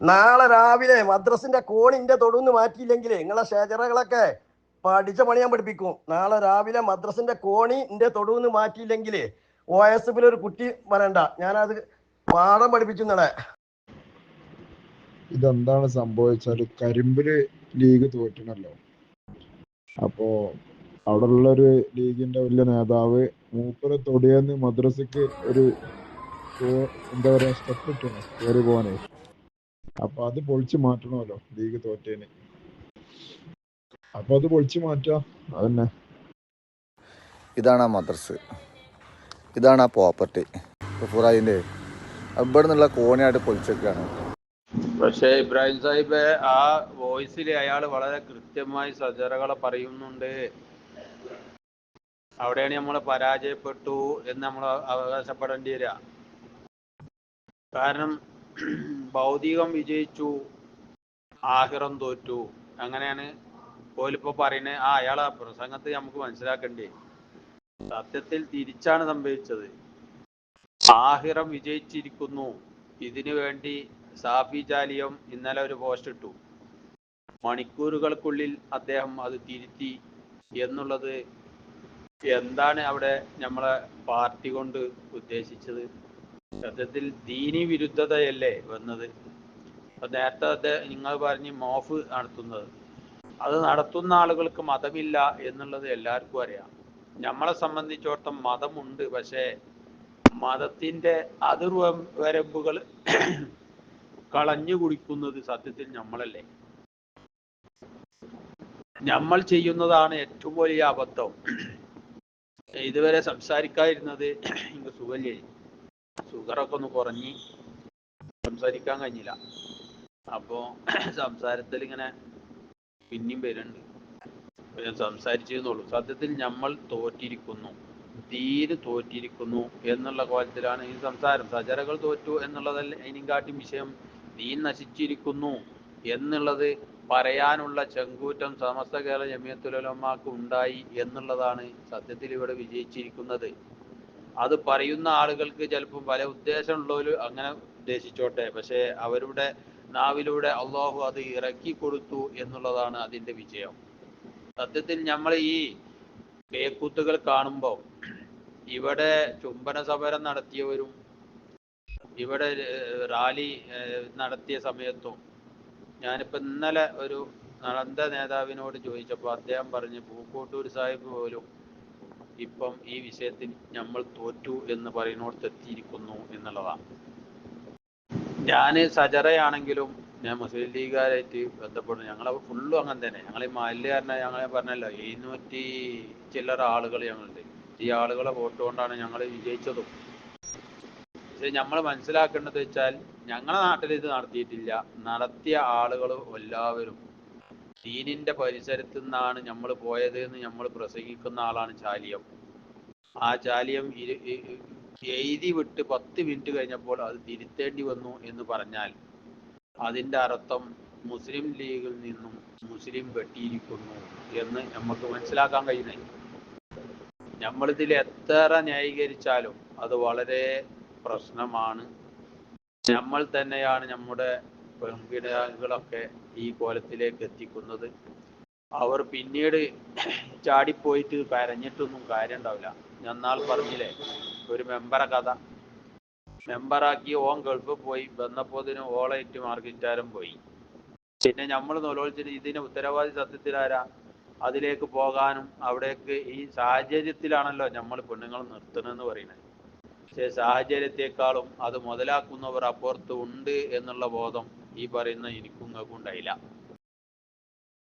നാളെ രാവിലെ മദ്രസിന്റെ കോണിന്റെ തൊടുന്ന് മാറ്റിയില്ലെങ്കിൽ നിങ്ങളെ ഷേജറകളൊക്കെ പഠിച്ച പണി ഞാൻ പഠിപ്പിക്കും. നാളെ രാവിലെ മദ്രസിന്റെ കോണിന്റെ തൊടുന്ന് മാറ്റിയില്ലെങ്കിൽ ഒ എസ് എഫിൽ ഒരു കുട്ടി വരണ്ട. ഞാനത് പാഠം പഠിപ്പിച്ചു ഇന്നലെ. ഇതെന്താണ് സംഭവിച്ചാൽ കരിമ്പിൽ ലീഗ് തോറ്റണല്ലോ അപ്പോ അവിടെ ഉള്ള ഒരു ലീഗിന്റെ വലിയ നേതാവ് മൂപ്പരെ തൊടിയെന്ന് മദ്രസക്ക് ഒരു എന്താ പറയാ സ്റ്റെപ്പ് ഇട്ടു. കയറി പോവാനേ അപ്പൊ അത് പൊളിച്ചു മാറ്റണമല്ലോ ലീഗ് തോറ്റേന്. അപ്പൊ അത് പൊളിച്ചു മാറ്റാ അതന്നെ. ഇതാണ് ആ മദ്രസ് ഇതാണ് ആ പ്രോപ്പർട്ടി. ഫുറായിന്റെ ഇവിടെ നിന്നുള്ള കോണിയായിട്ട് പൊളിച്ചൊക്കെയാണ്. പക്ഷേ ഇബ്രാഹിം സാഹിബ് ആ വോയിസിൽ അയാൾ വളരെ കൃത്യമായി സജറകളെ പറയുന്നുണ്ട്. അവിടെയാണ് നമ്മൾ പരാജയപ്പെട്ടു എന്ന് നമ്മൾ അവകാശപ്പെടേണ്ടി വരിക. കാരണം ഭൗതികം വിജയിച്ചു ആഹിറം തോറ്റു. അങ്ങനെയാണ് പോലിപ്പോ പറയുന്നത് ആ അയാളെ പ്രസംഗത്ത് നമുക്ക് മനസ്സിലാക്കണ്ടേ. സത്യത്തിൽ തിരിച്ചാണ് സംഭവിച്ചത്. ആഹിറം വിജയിച്ചിരിക്കുന്നു. ഇതിനു വേണ്ടി സാഫി ജാലിയം ഇന്നലെ ഒരു പോസ്റ്റ് ഇട്ടു. മണിക്കൂറുകൾക്കുള്ളിൽ അദ്ദേഹം അത് തിരുത്തി എന്നുള്ളത് എന്താണ് അവിടെ നമ്മളെ പാർട്ടി കൊണ്ട് ഉദ്ദേശിച്ചത്? സത്യത്തിൽ ദീനി വിരുദ്ധതയല്ലേ വന്നത്? അപ്പൊ നേരത്തെ അദ്ദേഹം നിങ്ങൾ പറഞ്ഞ് മോഫ് നടത്തുന്നത്. അത് നടത്തുന്ന ആളുകൾക്ക് മതമില്ല എന്നുള്ളത് എല്ലാവർക്കും അറിയാം. നമ്മളെ സംബന്ധിച്ചിടത്തോളം മതമുണ്ട്. പക്ഷേ മതത്തിന്റെ അതിർവരമ്പുകൾ കളഞ്ഞു കുടിക്കുന്നത് സത്യത്തിൽ നമ്മളല്ലേ? നമ്മൾ ചെയ്യുന്നതാണ് ഏറ്റവും വലിയ അബദ്ധം. ഇതുവരെ സംസാരിക്കാതിരുന്നത് എനിക്ക് സുഖല്ലേ ഷുഗറൊക്കെ ഒന്ന് കുറഞ്ഞ് സംസാരിക്കാൻ കഴിഞ്ഞില്ല. അപ്പോ സംസാരത്തിൽ ഇങ്ങനെ പിന്നെയും വരുന്നുണ്ട്. ഞാൻ സംസാരിച്ചെന്നുള്ളൂ സത്യത്തിൽ നമ്മൾ തോറ്റിരിക്കുന്നു. തീരെ തോറ്റിരിക്കുന്നു എന്നുള്ള കോലത്തിലാണ് ഈ സംസാരം. സജറകൾ തോറ്റു എന്നുള്ളതല്ല കാട്ടി വിഷയം. നീ നശിച്ചിരിക്കുന്നു എന്നുള്ളത് പറയാനുള്ള ചെങ്കൂറ്റം സമസ്ത കേരള ജമിയത്തുലമാക്ക് ഉണ്ടായി എന്നുള്ളതാണ് സത്യത്തിൽ ഇവിടെ വിജയിച്ചിരിക്കുന്നത്. അത് പറയുന്ന ആളുകൾക്ക് ചിലപ്പോൾ പല ഉദ്ദേശമുള്ളവർ അങ്ങനെ ഉദ്ദേശിച്ചോട്ടെ. പക്ഷേ അവരുടെ നാവിലൂടെ അള്ളാഹു അത് ഇറക്കി കൊടുത്തു എന്നുള്ളതാണ് അതിന്റെ വിജയം. സത്യത്തിൽ നമ്മൾ ഈ പേക്കൂത്തുകൾ കാണുമ്പോൾ ഇവിടെ ചുംബന സമരം നടത്തിയവരും ഇവിടെ റാലി നടത്തിയ സമയത്തും ഞാനിപ്പോ ഇന്നലെ ഒരു നളന്ദ നേതാവിനോട് ചോദിച്ചപ്പോൾ അദ്ദേഹം പറഞ്ഞ് പൂക്കോട്ടൂർ സാഹിബ് പോലും ഇപ്പം ഈ വിഷയത്തിൽ നമ്മൾ തോറ്റു എന്ന് പറയുന്നിടത്ത് എത്തിയിരിക്കുന്നു എന്നുള്ളതാണ് ഞാൻ സജറയാണെങ്കിലും ഞാൻ മുസ്ലിം ലീഗുകാരായിട്ട് ബന്ധപ്പെടുന്നു. ഞങ്ങളെ ഫുള്ളും അങ്ങനെ തന്നെ. ഞങ്ങൾ ഈ മല്ലുകാരനെ ഞങ്ങളെ പറഞ്ഞല്ലോ എഴുന്നൂറ്റി ചില്ലറ ആളുകൾ ഞങ്ങളുണ്ട്. ഈ ആളുകളെ വോട്ട് കൊണ്ടാണ് ഞങ്ങൾ വിജയിച്ചതും. പക്ഷെ നമ്മൾ മനസ്സിലാക്കേണ്ടത് വെച്ചാൽ ഞങ്ങളുടെ നാട്ടിൽ ഇത് നടത്തിയിട്ടില്ല. നടത്തിയ ആളുകൾ എല്ലാവരും ദീനിന്റെ പരിസരത്തു നിന്നാണ് നമ്മൾ പോയത് എന്ന് നമ്മൾ പ്രസംഗിക്കുന്ന ആളാണ് ചാലിയം. ആ ചാലിയം എഴുതി വിട്ട് പത്ത് മിനിറ്റ് കഴിഞ്ഞപ്പോൾ അത് തിരുത്തേണ്ടി വന്നു എന്ന് പറഞ്ഞാൽ അതിന്റെ അർത്ഥം മുസ്ലിം ലീഗിൽ നിന്നും മുസ്ലിം വെട്ടിയിരിക്കുന്നു എന്ന് നമുക്ക് മനസ്സിലാക്കാൻ കഴിയുന്നേ. നമ്മളിതിൽ എത്ര ന്യായീകരിച്ചാലും അത് വളരെ പ്രശ്നമാണ്. നമ്മൾ തന്നെയാണ് നമ്മുടെ പെൺകിടാകളൊക്കെ ഈ കോലത്തിലേക്ക് എത്തിക്കുന്നത്. അവർ പിന്നീട് ചാടിപ്പോയിട്ട് കരഞ്ഞിട്ടൊന്നും കാര്യം ഉണ്ടാവില്ല ഞാൻ നാൾ പറഞ്ഞില്ലേ? ഒരു മെമ്പറ കഥ. മെമ്പറാക്കി ഓൻ ഗൾഫ് പോയി. വന്നപ്പോതിന് ഓളായിട്ട് മാർഗിറ്റാരം പോയി. പിന്നെ നമ്മൾ നൊലോളിച്ചിട്ട് ഇതിന് ഉത്തരവാദി സത്യത്തിലാരാ അതിലേക്ക് പോകാനും അവിടേക്ക് ഈ സാഹചര്യത്തിലാണല്ലോ നമ്മൾ പെണ്ണുങ്ങൾ നിർത്തണമെന്ന് പറയുന്നത്. പക്ഷേ സാഹചര്യത്തെക്കാളും അത് മുതലാക്കുന്നവർ അപ്പുറത്ത് ഉണ്ട് എന്നുള്ള ബോധം ഈ പറയുന്ന എനിക്കും നിങ്ങൾക്കും ഉണ്ടായില്ല.